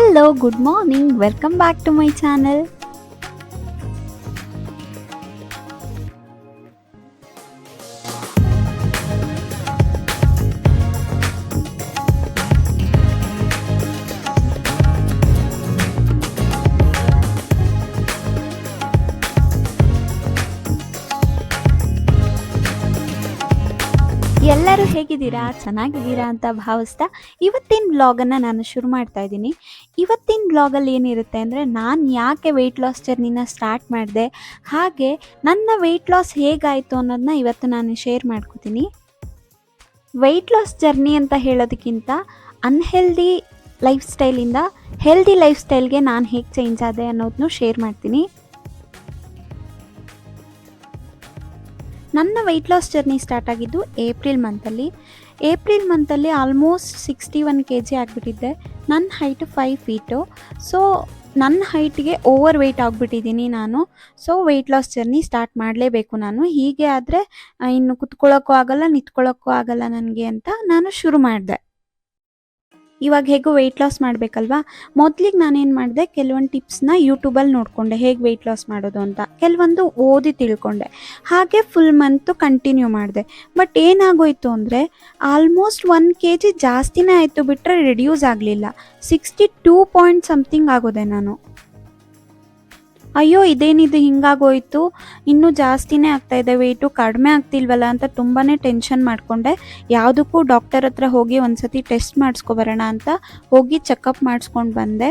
Hello, good morning. Welcome back to my channel. ಹೇಗಿದ್ದೀರಾ ಚೆನ್ನಾಗಿದ್ದೀರಾ ಅಂತ ಭಾವಿಸ್ತಾ ಇವತ್ತಿನ ಬ್ಲಾಗನ್ನು ನಾನು ಶುರು ಮಾಡ್ತಾ ಇದ್ದೀನಿ ಇವತ್ತಿನ ಬ್ಲಾಗಲ್ಲಿ ಏನಿರುತ್ತೆ ಅಂದರೆ ನಾನು ಯಾಕೆ ವೆಯ್ಟ್ ಲಾಸ್ ಜರ್ನಿನ ಸ್ಟಾರ್ಟ್ ಮಾಡಿದೆ ಹಾಗೆ ನನ್ನ ವೆಯ್ಟ್ ಲಾಸ್ ಹೇಗಾಯಿತು ಅನ್ನೋದನ್ನ ಇವತ್ತು ನಾನು ಶೇರ್ ಮಾಡ್ಕೋತೀನಿ ವೆಯ್ಟ್ ಲಾಸ್ ಜರ್ನಿ ಅಂತ ಹೇಳೋದಕ್ಕಿಂತ ಅನ್ಹೆಲ್ದಿ ಲೈಫ್ ಸ್ಟೈಲಿಂದ ಹೆಲ್ದಿ ಲೈಫ್ ಸ್ಟೈಲ್ಗೆ ನಾನು ಹೇಗೆ ಚೇಂಜ್ ಆದೆ ಅನ್ನೋದನ್ನು ಶೇರ್ ಮಾಡ್ತೀನಿ ನನ್ನ ವೆಯ್ಟ್ ಲಾಸ್ ಜರ್ನಿ ಸ್ಟಾರ್ಟ್ ಆಗಿದ್ದು ಏಪ್ರಿಲ್ ಮಂತಲ್ಲಿ April ಮಂತಲ್ಲಿ almost sixty one K G ಆಗಿಬಿಟ್ಟಿದ್ದೆ ನನ್ನ ಹೈಟ್ ಫೈವ್ ಫೀಟು ಸೊ ನನ್ನ ಹೈಟ್ಗೆ ಓವರ್ ವೆಯ್ಟ್ ಆಗಿಬಿಟ್ಟಿದ್ದೀನಿ ನಾನು so weight loss journey start ಮಾಡಲೇಬೇಕು ನಾನು ಹೀಗೆ ಆದರೆ ಇನ್ನು ಕುತ್ಕೊಳ್ಳೋಕ್ಕೂ ಆಗಲ್ಲ ನಿಂತ್ಕೊಳ್ಳೋಕ್ಕೂ ಆಗಲ್ಲ ನನಗೆ ಅಂತ ನಾನು ಶುರು ಮಾಡಿದೆ ಇವಾಗ ಹೇಗೂ ವೆಯ್ಟ್ ಲಾಸ್ ಮಾಡಬೇಕಲ್ವಾ ಮೊದಲಿಗೆ ನಾನೇನು ಮಾಡಿದೆ ಕೆಲವೊಂದು ಟಿಪ್ಸ್ನ ಯೂಟ್ಯೂಬಲ್ಲಿ ನೋಡಿಕೊಂಡೆ ಹೇಗೆ ವೆಯ್ಟ್ ಲಾಸ್ ಮಾಡೋದು ಅಂತ ಕೆಲವೊಂದು ಓದಿ ತಿಳ್ಕೊಂಡೆ ಹಾಗೆ ಫುಲ್ ಮಂತು ಕಂಟಿನ್ಯೂ ಮಾಡಿದೆ ಬಟ್ ಏನಾಗೋಯಿತು ಅಂದರೆ ಆಲ್ಮೋಸ್ಟ್ ಒನ್ ಕೆ ಜಿ ಜಾಸ್ತಿನೇ ಆಯಿತು ಬಿಟ್ಟರೆ ರಿಡ್ಯೂಸ್ ಆಗಲಿಲ್ಲ ಸಿಕ್ಸ್ಟಿ ಟೂ ಪಾಯಿಂಟ್ ಸಮಥಿಂಗ್ ಆಗೋದೆ ನಾನು ಅಯ್ಯೋ ಇದೇನಿದು ಹಿಂಗಾಗೋಯಿತು ಇನ್ನೂ ಜಾಸ್ತಿನೇ ಆಗ್ತಾಯಿದೆ ವೆಯ್ಟು ಕಡಿಮೆ ಆಗ್ತಿಲ್ವಲ್ಲ ಅಂತ ತುಂಬಾ ಟೆನ್ಷನ್ ಮಾಡಿಕೊಂಡೆ ಯಾವುದಕ್ಕೂ ಡಾಕ್ಟರ್ ಹತ್ರ ಹೋಗಿ ಒಂದು ಸತಿ ಟೆಸ್ಟ್ ಮಾಡಿಸ್ಕೊಬರೋಣ ಅಂತ ಹೋಗಿ ಚೆಕಪ್ ಮಾಡಿಸ್ಕೊಂಡು ಬಂದೆ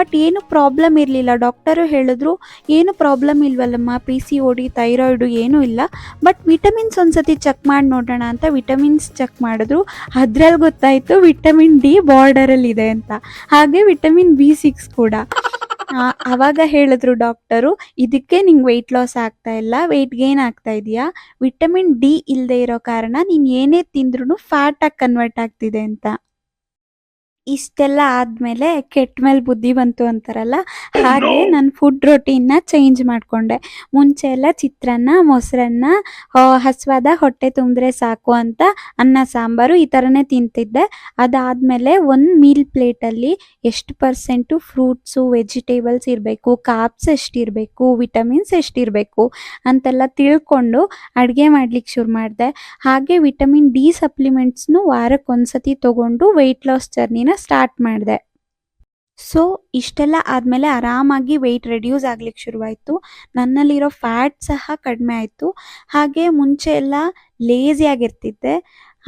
ಬಟ್ ಏನು ಪ್ರಾಬ್ಲಮ್ ಇರಲಿಲ್ಲ ಡಾಕ್ಟರು ಹೇಳಿದ್ರು ಏನು problem ಇಲ್ವಲ್ಲಮ್ಮ P C O D thyroid ಏನೂ ಇಲ್ಲ ಬಟ್ ವಿಟಮಿನ್ಸ್ ಒಂದು ಸತಿ ಚೆಕ್ ಮಾಡಿ ನೋಡೋಣ ಅಂತ ವಿಟಮಿನ್ಸ್ ಚೆಕ್ ಮಾಡಿದ್ರು ಅದ್ರಲ್ಲಿ ಗೊತ್ತಾಯಿತು ವಿಟಮಿನ್ ಡಿ ಬಾರ್ಡರಲ್ಲಿದೆ ಅಂತ ಹಾಗೆ ವಿಟಮಿನ್ ಬಿ ಸಿಕ್ಸ್ ಕೂಡ ಅವಾಗ ಹೇಳಿದ್ರು ಡಾಕ್ಟರು ಇದಕ್ಕೆ ನಿಂಗೆ ವೆಯ್ಟ್ ಲಾಸ್ ಆಗ್ತಾ ಇಲ್ಲ ವೆಯ್ಟ್ ಗೇನ್ ಆಗ್ತಾ ಇದೆಯಾ ವಿಟಮಿನ್ ಡಿ ಇಲ್ಲದೆ ಇರೋ ಕಾರಣ ನೀನು ಏನೇ ತಿಂದ್ರೂ ಫ್ಯಾಟಾಗಿ ಕನ್ವರ್ಟ್ ಆಗ್ತಿದೆ ಅಂತ ಇಷ್ಟೆಲ್ಲ ಆದಮೇಲೆ ಕೆಟ್ಟ ಮೇಲೆ ಬುದ್ಧಿ ಬಂತು ಅಂತಾರಲ್ಲ oh, ಹಾಗೆ ನಾನು ಫುಡ್ ರೊಟೀನ್ನ ಚೇಂಜ್ ಮಾಡಿಕೊಂಡೆ ಮುಂಚೆ ಎಲ್ಲ ಚಿತ್ರಾನ್ನ ಮೊಸರನ್ನ ಹಸುವಾದ ಹೊಟ್ಟೆ ತುಂಬಿದ್ರೆ ಸಾಕು ಅಂತ ಅನ್ನ ಸಾಂಬಾರು ಈ ಥರನೇ ತಿಂತಿದ್ದೆ ಅದಾದಮೇಲೆ ಒಂದು ಮೀಲ್ ಪ್ಲೇಟಲ್ಲಿ ಎಷ್ಟು ಪರ್ಸೆಂಟು ಫ್ರೂಟ್ಸು ವೆಜಿಟೇಬಲ್ಸ್ ಇರಬೇಕು ಕಾಪ್ಸ್ ಎಷ್ಟಿರಬೇಕು ವಿಟಮಿನ್ಸ್ ಎಷ್ಟಿರಬೇಕು ಅಂತೆಲ್ಲ ತಿಳ್ಕೊಂಡು ಅಡುಗೆ ಮಾಡ್ಲಿಕ್ಕೆ ಶುರು ಮಾಡಿದೆ ಹಾಗೆ ವಿಟಮಿನ್ ಡಿ ಸಪ್ಲಿಮೆಂಟ್ಸ್ನು ಸತಿ ತೊಗೊಂಡು ವೆಯ್ಟ್ ಲಾಸ್ ಜರ್ನಿನ ಸ್ಟಾರ್ಟ್ ಮಾಡಿದೆ ಸೊ ಇಷ್ಟೆಲ್ಲ ಆದಮೇಲೆ ಆರಾಮಾಗಿ ವೆಯ್ಟ್ ರೆಡ್ಯೂಸ್ ಆಗ್ಲಿಕ್ಕೆ ಶುರುವಾಯಿತು ನನ್ನಲ್ಲಿರೋ ಫ್ಯಾಟ್ ಸಹ ಕಡಿಮೆ ಆಯಿತು ಹಾಗೆ ಮುಂಚೆ ಎಲ್ಲ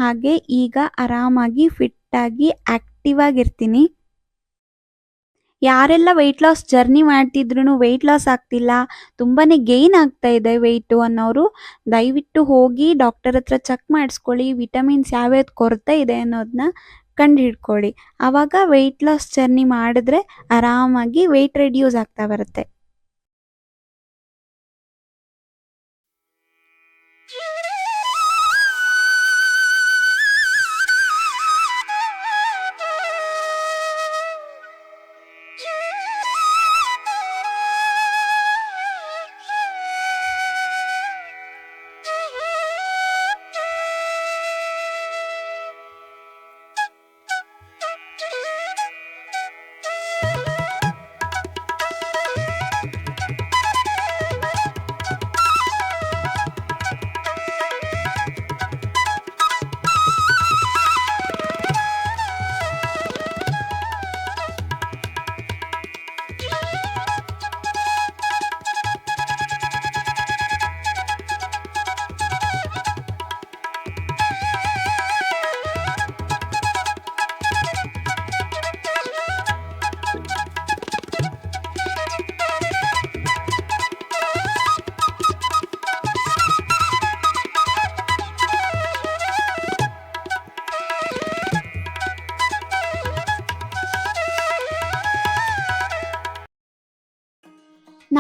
ಹಾಗೆ ಈಗ ಆರಾಮಾಗಿ ಫಿಟ್ಟಾಗಿ ಆಕ್ಟಿವ್ ಆಗಿರ್ತೀನಿ ಯಾರೆಲ್ಲ ವೆಯ್ಟ್ ಲಾಸ್ ಜರ್ನಿ ಮಾಡ್ತಿದ್ರು ವೆಯ್ಟ್ ಲಾಸ್ ಆಗ್ತಿಲ್ಲ ತುಂಬಾ ಗೇನ್ ಆಗ್ತಾ ಇದೆ ವೆಯ್ಟು ಅನ್ನೋರು ದಯವಿಟ್ಟು ಹೋಗಿ ಡಾಕ್ಟರ್ ಹತ್ರ ಚೆಕ್ ಮಾಡಿಸ್ಕೊಳ್ಳಿ ವಿಟಮಿನ್ಸ್ ಯಾವ್ಯಾವ್ದು ಕೊರತೆ ಇದೆ ಅನ್ನೋದನ್ನ ಕಂಡು ಹಿಡ್ಕೊಳ್ಳಿ ಆವಾಗ ವೆಯ್ಟ್ ಲಾಸ್ ಜರ್ನಿ ಮಾಡಿದ್ರೆ ಆರಾಮಾಗಿ ವೆಯ್ಟ್ ರೆಡ್ಯೂಸ್ ಆಗ್ತಾ ಬರುತ್ತೆ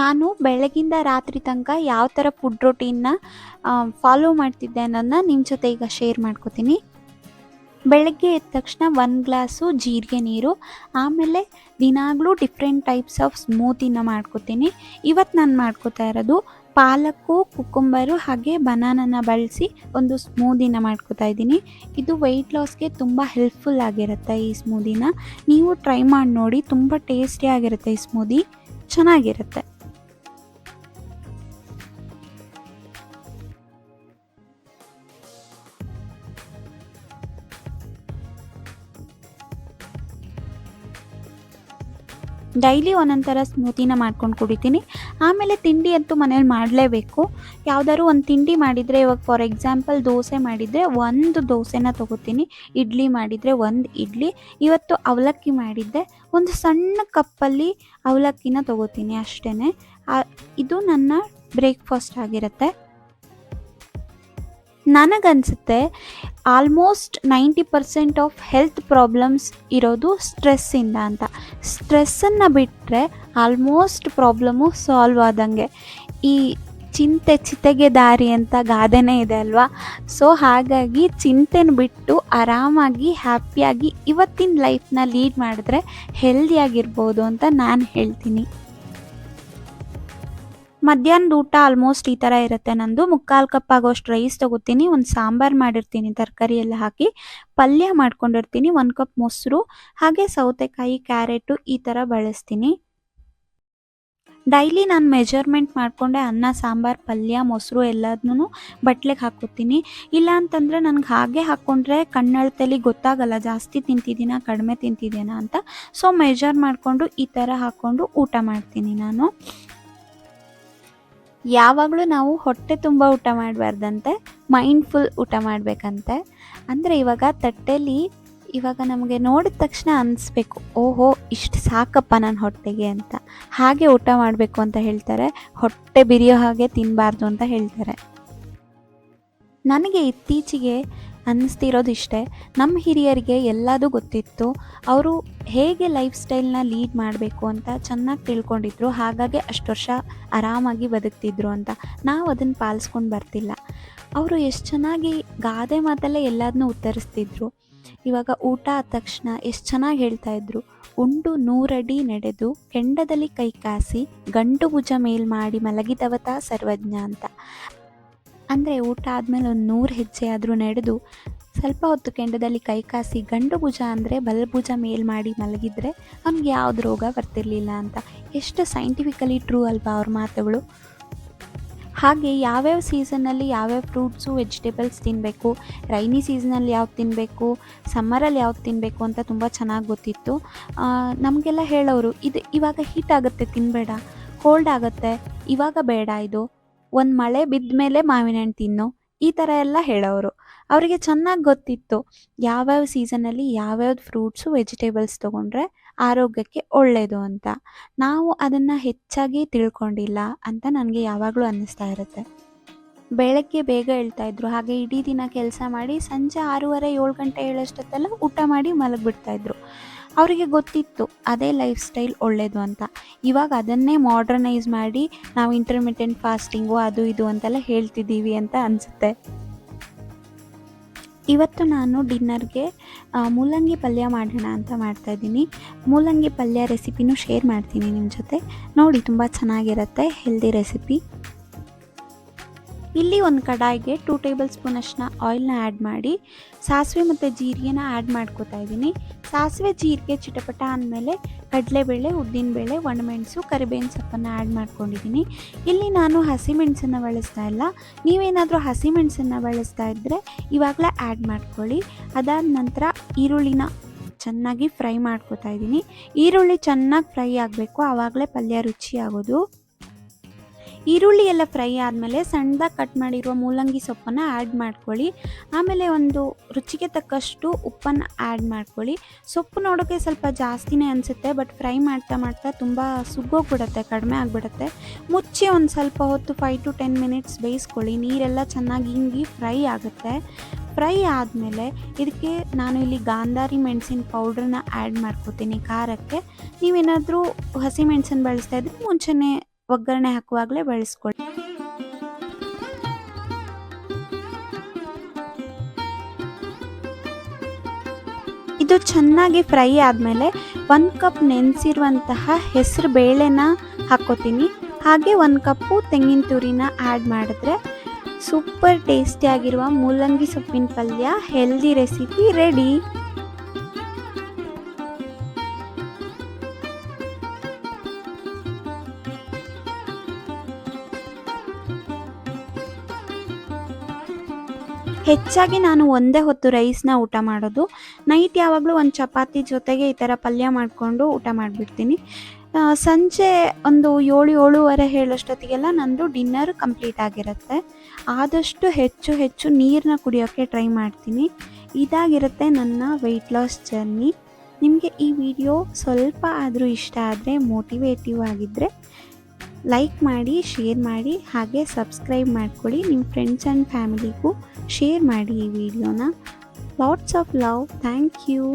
ನಾನು ಬೆಳಗಿಂದ ರಾತ್ರಿ ತನಕ ಯಾವ ಥರ ಫುಡ್ ರೊಟೀನ್ನ ಫಾಲೋ ಮಾಡ್ತಿದ್ದೆ ಅನ್ನೋದನ್ನ ನಿಮ್ಮ ಜೊತೆ ಈಗ ಶೇರ್ ಮಾಡ್ಕೋತೀನಿ ಬೆಳಗ್ಗೆ ಎದ್ದ ತಕ್ಷಣ ಒನ್ ಗ್ಲಾಸು ಜೀರಿಗೆ ನೀರು ಆಮೇಲೆ ದಿನಾಗಲೂ ಡಿಫ್ರೆಂಟ್ ಟೈಪ್ಸ್ ಆಫ್ ಸ್ಮೂತಿನ ಮಾಡ್ಕೋತೀನಿ ಇವತ್ತು ನಾನು ಮಾಡ್ಕೋತಾ ಇರೋದು ಪಾಲಕ್ಕು ಕುಕುಂಬರು ಹಾಗೆ ಬನಾನನ ಬಳಸಿ ಒಂದು ಸ್ಮೂದಿನ ಮಾಡ್ಕೋತಾ ಇದ್ದೀನಿ ಇದು ವೆಯ್ಟ್ ಲಾಸ್ಗೆ ತುಂಬ ಹೆಲ್ಪ್ಫುಲ್ ಆಗಿರುತ್ತೆ ಈ ಸ್ಮೂದಿನ ನೀವು ಟ್ರೈ ಮಾಡಿ ನೋಡಿ ತುಂಬ ಟೇಸ್ಟಿಯಾಗಿರುತ್ತೆ ಈ ಸ್ಮೂದಿ ಚೆನ್ನಾಗಿರುತ್ತೆ ಡೈಲಿ ಒಂದೊಂದು ಥರ ಸ್ಮೂತಿನ ಮಾಡ್ಕೊಂಡು ಕುಡಿತೀನಿ ಆಮೇಲೆ ತಿಂಡಿ ಅಂತೂ ಮನೇಲಿ ಮಾಡಲೇಬೇಕು ಯಾವುದಾದ್ರು ಒಂದು ತಿಂಡಿ ಮಾಡಿದರೆ ಇವಾಗ ಫಾರ್ ಎಕ್ಸಾಂಪಲ್ ದೋಸೆ ಮಾಡಿದರೆ ಒಂದು ದೋಸೆನ ತೊಗೋತೀನಿ ಇಡ್ಲಿ ಮಾಡಿದರೆ ಒಂದು ಇಡ್ಲಿ ಇವತ್ತು ಅವಲಕ್ಕಿ ಮಾಡಿದ್ದೆ ಒಂದು ಸಣ್ಣ ಕಪ್ಪಲ್ಲಿ ಅವಲಕ್ಕಿನ ತೊಗೋತೀನಿ ಅಷ್ಟೇ ಇದು ನನ್ನ ಬ್ರೇಕ್ಫಾಸ್ಟ್ ಆಗಿರುತ್ತೆ ನನಗನ್ಸುತ್ತೆ almost ninety percent of health problems ಇರೋದು ಸ್ಟ್ರೆಸ್ಸಿಂದ ಅಂತ ಸ್ಟ್ರೆಸ್ಸನ್ನು ಬಿಟ್ಟರೆ ಆಲ್ಮೋಸ್ಟ್ ಪ್ರಾಬ್ಲಮ್ಮು ಸಾಲ್ವ್ ಆದಂಗೆ ಈ ಚಿಂತೆ ಚಿತೆಗೆ ದಾರಿ ಅಂತ ಗಾದೆನೇ ಇದೆ ಅಲ್ವಾ ಸೊ ಹಾಗಾಗಿ ಚಿಂತೆನ ಬಿಟ್ಟು ಆರಾಮಾಗಿ ಹ್ಯಾಪಿಯಾಗಿ ಇವತ್ತಿನ ಲೈಫ್ನ ಲೀಡ್ ಮಾಡಿದ್ರೆ ಹೆಲ್ದಿಯಾಗಿರ್ಬೋದು ಅಂತ ನಾನು ಹೇಳ್ತೀನಿ ಮಧ್ಯಾಹ್ನದ ಊಟ ಆಲ್ಮೋಸ್ಟ್ ಈ ಥರ ಇರುತ್ತೆ ನಂದು ಮುಕ್ಕಾಲು ಕಪ್ ಆಗೋಷ್ಟು ರೈಸ್ ತಗೋತೀನಿ ಒಂದು ಸಾಂಬಾರು ಮಾಡಿರ್ತೀನಿ ತರಕಾರಿ ಎಲ್ಲ ಹಾಕಿ ಪಲ್ಯ ಮಾಡ್ಕೊಂಡಿರ್ತೀನಿ ಒಂದು ಕಪ್ ಮೊಸರು ಹಾಗೆ ಸೌತೆಕಾಯಿ ಕ್ಯಾರೆಟು ಈ ಥರ ಬಳಸ್ತೀನಿ ಡೈಲಿ ನಾನು ಮೆಜರ್ಮೆಂಟ್ ಮಾಡಿಕೊಂಡೆ ಅನ್ನ ಸಾಂಬಾರು ಪಲ್ಯ ಮೊಸರು ಎಲ್ಲದನ್ನೂ ಬಟ್ಲೆಗೆ ಹಾಕೋತೀನಿ ಇಲ್ಲ ಅಂತಂದರೆ ನನಗೆ ಹಾಗೆ ಹಾಕ್ಕೊಂಡ್ರೆ ಕಣ್ಣಳ್ತಲ್ಲಿ ಗೊತ್ತಾಗಲ್ಲ ಜಾಸ್ತಿ ತಿಂತಿದ್ದೀನಾ ಕಡಿಮೆ ತಿಂತಿದ್ದೀನಾ ಅಂತ ಸೊ ಮೆಜರ್ ಮಾಡಿಕೊಂಡು ಈ ಥರ ಹಾಕ್ಕೊಂಡು ಊಟ ಮಾಡ್ತೀನಿ ನಾನು ಯಾವಾಗಲೂ ನಾವು ಹೊಟ್ಟೆ ತುಂಬ ಊಟ ಮಾಡಬಾರ್ದಂತೆ ಮೈಂಡ್ಫುಲ್ ಊಟ ಮಾಡಬೇಕಂತೆ ಅಂದರೆ ಇವಾಗ ತಟ್ಟೆಯಲ್ಲಿ ಇವಾಗ ನಮಗೆ ನೋಡಿದ ತಕ್ಷಣ ಅನಿಸ್ಬೇಕು ಓಹೋ ಇಷ್ಟು ಸಾಕಪ್ಪ ನಾನು ಹೊಟ್ಟೆಗೆ ಅಂತ ಹಾಗೆ ಊಟ ಮಾಡಬೇಕು ಅಂತ ಹೇಳ್ತಾರೆ ಹೊಟ್ಟೆ ಬಿರಿಯೋ ಹಾಗೆ ತಿನ್ನಬಾರ್ದು ಅಂತ ಹೇಳ್ತಾರೆ ನನಗೆ ಇತ್ತೀಚೆಗೆ ಅನ್ನಿಸ್ತಿರೋದಿಷ್ಟೇ ನಮ್ಮ ಹಿರಿಯರಿಗೆ ಎಲ್ಲದೂ ಗೊತ್ತಿತ್ತು ಅವರು ಹೇಗೆ ಲೈಫ್ ಸ್ಟೈಲ್ನ ಲೀಡ್ ಮಾಡಬೇಕು ಅಂತ ಚೆನ್ನಾಗಿ ತಿಳ್ಕೊಂಡಿದ್ರು ಹಾಗಾಗಿ ಅಷ್ಟು ವರ್ಷ ಆರಾಮಾಗಿ ಬದುಕ್ತಿದ್ರು ಅಂತ ನಾವು ಅದನ್ನು ಪಾಲಿಸ್ಕೊಂಡು ಬರ್ತಿಲ್ಲ ಅವರು ಎಷ್ಟು ಚೆನ್ನಾಗಿ ಗಾದೆ ಮಾತಲ್ಲೇ ಎಲ್ಲದನ್ನೂ ಉತ್ತರಿಸ್ತಿದ್ರು ಇವಾಗ ಊಟ ಆದ ತಕ್ಷಣ ಎಷ್ಟು ಚೆನ್ನಾಗಿ ಹೇಳ್ತಾಯಿದ್ರು ಉಂಡು ನೂರಡಿ ನಡೆದು ಕೆಂಡದಲ್ಲಿ ಕೈ ಕಾಸಿ ಗಂಟು ಭುಜ ಮೇಲ್ ಮಾಡಿ ಮಲಗಿದವತ ಸರ್ವಜ್ಞ ಅಂತ ಅಂದರೆ ಊಟ ಆದಮೇಲೆ ಒಂದು ನೂರು ಹೆಜ್ಜೆ ಆದರೂ ನಡೆದು ಸ್ವಲ್ಪ ಹೊತ್ತು ಕೆಂಡದಲ್ಲಿ ಕೈಕಾಸಿ ಗಂಡು ಭುಜ ಅಂದರೆ ಬಲಭುಜ ಮೇಲ್ ಮಾಡಿ ಮಲಗಿದರೆ ಅವ್ನಿಗೆ ಯಾವುದು ರೋಗ ಬರ್ತಿರ್ಲಿಲ್ಲ ಅಂತ ಎಷ್ಟು ಸೈಂಟಿಫಿಕಲಿ ಟ್ರೂ ಅಲ್ವಾ ಅವ್ರ ಮಾತುಗಳು ಹಾಗೆ ಯಾವ್ಯಾವ ಸೀಸನ್ನಲ್ಲಿ ಯಾವ್ಯಾವ ಫ್ರೂಟ್ಸು ವೆಜಿಟೇಬಲ್ಸ್ ತಿನ್ನಬೇಕು ರೈನಿ ಸೀಸನಲ್ಲಿ ಯಾವ್ದು ತಿನ್ನಬೇಕು ಸಮ್ಮರಲ್ಲಿ ಯಾವ್ದು ತಿನ್ನಬೇಕು ಅಂತ ತುಂಬ ಚೆನ್ನಾಗಿ ಗೊತ್ತಿತ್ತು ನಮಗೆಲ್ಲ ಹೇಳೋರು ಇದು ಇವಾಗ ಹೀಟ್ ಆಗುತ್ತೆ ತಿನ್ನಬೇಡ ಕೋಲ್ಡ್ ಆಗುತ್ತೆ ಇವಾಗ ಬೇಡ ಇದು ಒಂದು ಮಳೆ ಬಿದ್ದ ಮೇಲೆ ಮಾವಿನ ಹಣ್ಣು ತಿನ್ನು ಈ ಥರ ಎಲ್ಲ ಹೇಳೋರು ಅವರಿಗೆ ಚೆನ್ನಾಗಿ ಗೊತ್ತಿತ್ತು ಯಾವ್ಯಾವ ಸೀಸನಲ್ಲಿ ಯಾವ್ಯಾವ್ದು ಫ್ರೂಟ್ಸು ವೆಜಿಟೇಬಲ್ಸ್ ತೊಗೊಂಡ್ರೆ ಆರೋಗ್ಯಕ್ಕೆ ಒಳ್ಳೆಯದು ಅಂತ ನಾವು ಅದನ್ನು ಹೆಚ್ಚಾಗಿ ತಿಳ್ಕೊಂಡಿಲ್ಲ ಅಂತ ನನಗೆ ಯಾವಾಗಲೂ ಅನ್ನಿಸ್ತಾ ಇರುತ್ತೆ ಬೆಳಗ್ಗೆ ಬೇಗ ಇದ್ರು ಹಾಗೆ ಇಡೀ ದಿನ ಕೆಲಸ ಮಾಡಿ ಸಂಜೆ ಆರೂವರೆ ಏಳು ಗಂಟೆ ಹೇಳೋಷ್ಟೊತ್ತಲ್ಲ ಊಟ ಮಾಡಿ ಮಲಗಿಬಿಡ್ತಾಯಿದ್ರು ಅವರಿಗೆ ಗೊತ್ತಿತ್ತು ಅದೇ ಲೈಫ್ ಸ್ಟೈಲ್ ಒಳ್ಳೆಯದು ಅಂತ ಇವಾಗ ಅದನ್ನೇ ಮಾಡ್ರನೈಸ್ ಮಾಡಿ ನಾವು ಇಂಟರ್ಮಿಟೆಂಟ್ ಫಾಸ್ಟಿಂಗು ಅದು ಇದು ಅಂತೆಲ್ಲ ಹೇಳ್ತಿದ್ದೀವಿ ಅಂತ ಅನಿಸುತ್ತೆ ಇವತ್ತು ನಾನು ಡಿನ್ನರ್ಗೆ ಮೂಲಂಗಿ ಪಲ್ಯ ಮಾಡೋಣ ಅಂತ ಮಾಡ್ತಾಯಿದ್ದೀನಿ ಮೂಲಂಗಿ ಪಲ್ಯ ರೆಸಿಪಿನೂ ಶೇರ್ ಮಾಡ್ತೀನಿ ನಿಮ್ಮ ಜೊತೆ ನೋಡಿ ತುಂಬ ಚೆನ್ನಾಗಿರುತ್ತೆ ಹೆಲ್ದಿ ರೆಸಿಪಿ ಇಲ್ಲಿ ಒಂದು ಕಡಾಯಿಗೆ ಟೂ ಟೇಬಲ್ ಸ್ಪೂನಷ್ಟು ಆಯಿಲ್ನ ಆ್ಯಡ್ ಮಾಡಿ ಸಾಸಿವೆ ಮತ್ತು ಜೀರಿಗೆನ ಆ್ಯಡ್ ಮಾಡ್ಕೋತಾ ಇದ್ದೀನಿ ಸಾಸಿವೆ ಜೀರಿಗೆ ಚಿಟಪಟ ಅಂದಮೇಲೆ ಕಡಲೆಬೇಳೆ ಉದ್ದಿನಬೇಳೆ ಒಣಮೆಣಸು ಕರಿಬೇವಿನ ಸೊಪ್ಪನ್ನು ಆ್ಯಡ್ ಮಾಡ್ಕೊಂಡಿದ್ದೀನಿ ಇಲ್ಲಿ ನಾನು ಹಸಿಮೆಣಸನ್ನು ಬಳಸ್ತಾ ಇಲ್ಲ ನೀವೇನಾದರೂ ಹಸಿಮೆಣಸನ್ನು ಬಳಸ್ತಾ ಇದ್ದರೆ ಇವಾಗಲೇ ಆ್ಯಡ್ ಮಾಡ್ಕೊಳ್ಳಿ ಅದಾದ ನಂತರ ಈರುಳ್ಳಿನ ಚೆನ್ನಾಗಿ ಫ್ರೈ ಮಾಡ್ಕೋತಾ ಇದ್ದೀನಿ ಈರುಳ್ಳಿ ಚೆನ್ನಾಗಿ ಫ್ರೈ ಆಗಬೇಕು ಆವಾಗಲೇ ಪಲ್ಯ ರುಚಿ ಆಗೋದು ಈರುಳ್ಳಿ ಎಲ್ಲ ಫ್ರೈ ಆದಮೇಲೆ ಸಣ್ಣದಾಗಿ ಕಟ್ ಮಾಡಿರುವ ಮೂಲಂಗಿ ಸೊಪ್ಪನ್ನು ಆ್ಯಡ್ ಮಾಡ್ಕೊಳ್ಳಿ ಆಮೇಲೆ ಒಂದು ರುಚಿಗೆ ತಕ್ಕಷ್ಟು ಉಪ್ಪನ್ನು ಆ್ಯಡ್ ಮಾಡ್ಕೊಳ್ಳಿ ಸೊಪ್ಪು ನೋಡೋಕ್ಕೆ ಸ್ವಲ್ಪ ಜಾಸ್ತಿನೇ ಅನಿಸುತ್ತೆ ಬಟ್ ಫ್ರೈ ಮಾಡ್ತಾ ಮಾಡ್ತಾ ತುಂಬ ಸುಗ್ಗೋಗ್ಬಿಡುತ್ತೆ ಕಡಿಮೆ ಆಗಿಬಿಡುತ್ತೆ ಮುಚ್ಚಿ ಒಂದು ಸ್ವಲ್ಪ ಹೊತ್ತು ಫೈವ್ ಟು ಟೆನ್ ಮಿನಿಟ್ಸ್ ಬೇಯಿಸ್ಕೊಳ್ಳಿ ನೀರೆಲ್ಲ ಚೆನ್ನಾಗಿ ಹಿಂಗಿ ಫ್ರೈ ಆಗುತ್ತೆ ಫ್ರೈ ಆದಮೇಲೆ ಇದಕ್ಕೆ ನಾನು ಇಲ್ಲಿ ಗಾಂಧಾರಿ ಮೆಣಸಿನ ಪೌಡ್ರನ್ನ ಆ್ಯಡ್ ಮಾಡ್ಕೋತೀನಿ ಖಾರಕ್ಕೆ ನೀವೇನಾದರೂ ಹಸಿ ಮೆಣಸನ್ನು ಬಳಸ್ತಾ ಇದ್ರೆ ಮುಂಚೆನೇ ಒಗ್ಗರಣೆ ಹಾಕುವಾಗಲೇ ಬಳಸ್ಕೊಳ್ಳಿ ಇದು ಚೆನ್ನಾಗಿ ಫ್ರೈ ಆದಮೇಲೆ ಒಂದು ಕಪ್ ನೆನೆಸಿರುವಂತಹ ಹೆಸರು ಬೇಳೆನ ಹಾಕೋತೀನಿ ಹಾಗೆ ಒಂದು ಕಪ್ಪು ತೆಂಗಿನ ತುರಿನ ಆ್ಯಡ್ ಮಾಡಿದ್ರೆ ಸೂಪರ್ ಟೇಸ್ಟಿಯಾಗಿರುವ ಮೂಲಂಗಿ ಸೊಪ್ಪಿನ ಪಲ್ಯ ಹೆಲ್ದಿ ರೆಸಿಪಿ ರೆಡಿ ಹೆಚ್ಚಾಗಿ ನಾನು ಒಂದೇ ಹೊತ್ತು ರೈಸ್ನ ಊಟ ಮಾಡೋದು ನೈಟ್ ಯಾವಾಗಲೂ ಒಂದು ಚಪಾತಿ ಜೊತೆಗೆ ಈ ಥರ ಪಲ್ಯ ಮಾಡಿಕೊಂಡು ಊಟ ಮಾಡಿಬಿಡ್ತೀನಿ ಸಂಜೆ ಒಂದು ಏಳು ಏಳುವರೆ ಹೇಳೋಷ್ಟೊತ್ತಿಗೆಲ್ಲ ನಂದು ಡಿನ್ನರ್ ಕಂಪ್ಲೀಟ್ ಆಗಿರುತ್ತೆ ಆದಷ್ಟು ಹೆಚ್ಚು ಹೆಚ್ಚು ನೀರನ್ನ ಕುಡಿಯೋಕ್ಕೆ ಟ್ರೈ ಮಾಡ್ತೀನಿ ಇದಾಗಿರುತ್ತೆ ನನ್ನ ವೆಯ್ಟ್ ಲಾಸ್ ಜರ್ನಿ ನಿಮಗೆ ಈ ವಿಡಿಯೋ ಸ್ವಲ್ಪ ಆದರೂ ಇಷ್ಟ ಆದರೆ ಮೋಟಿವೇಟಿವ್ ಆಗಿದ್ದರೆ ಲೈಕ್ ಮಾಡಿ ಶೇರ್ ಮಾಡಿ ಹಾಗೆ ಸಬ್ಸ್ಕ್ರೈಬ್ ಮಾಡ್ಕೊಳ್ಳಿ ನಿಮ್ಮ ಫ್ರೆಂಡ್ಸ್ ಆ್ಯಂಡ್ ಫ್ಯಾಮಿಲಿಗೂ ಶೇರ್ ಮಾಡಿ ಈ ವಿಡಿಯೋನ lots of love thank you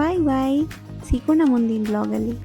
bye bye ಸಿಗೋಣ ಮುಂದಿನ ಬ್ಲಾಗಲ್ಲಿ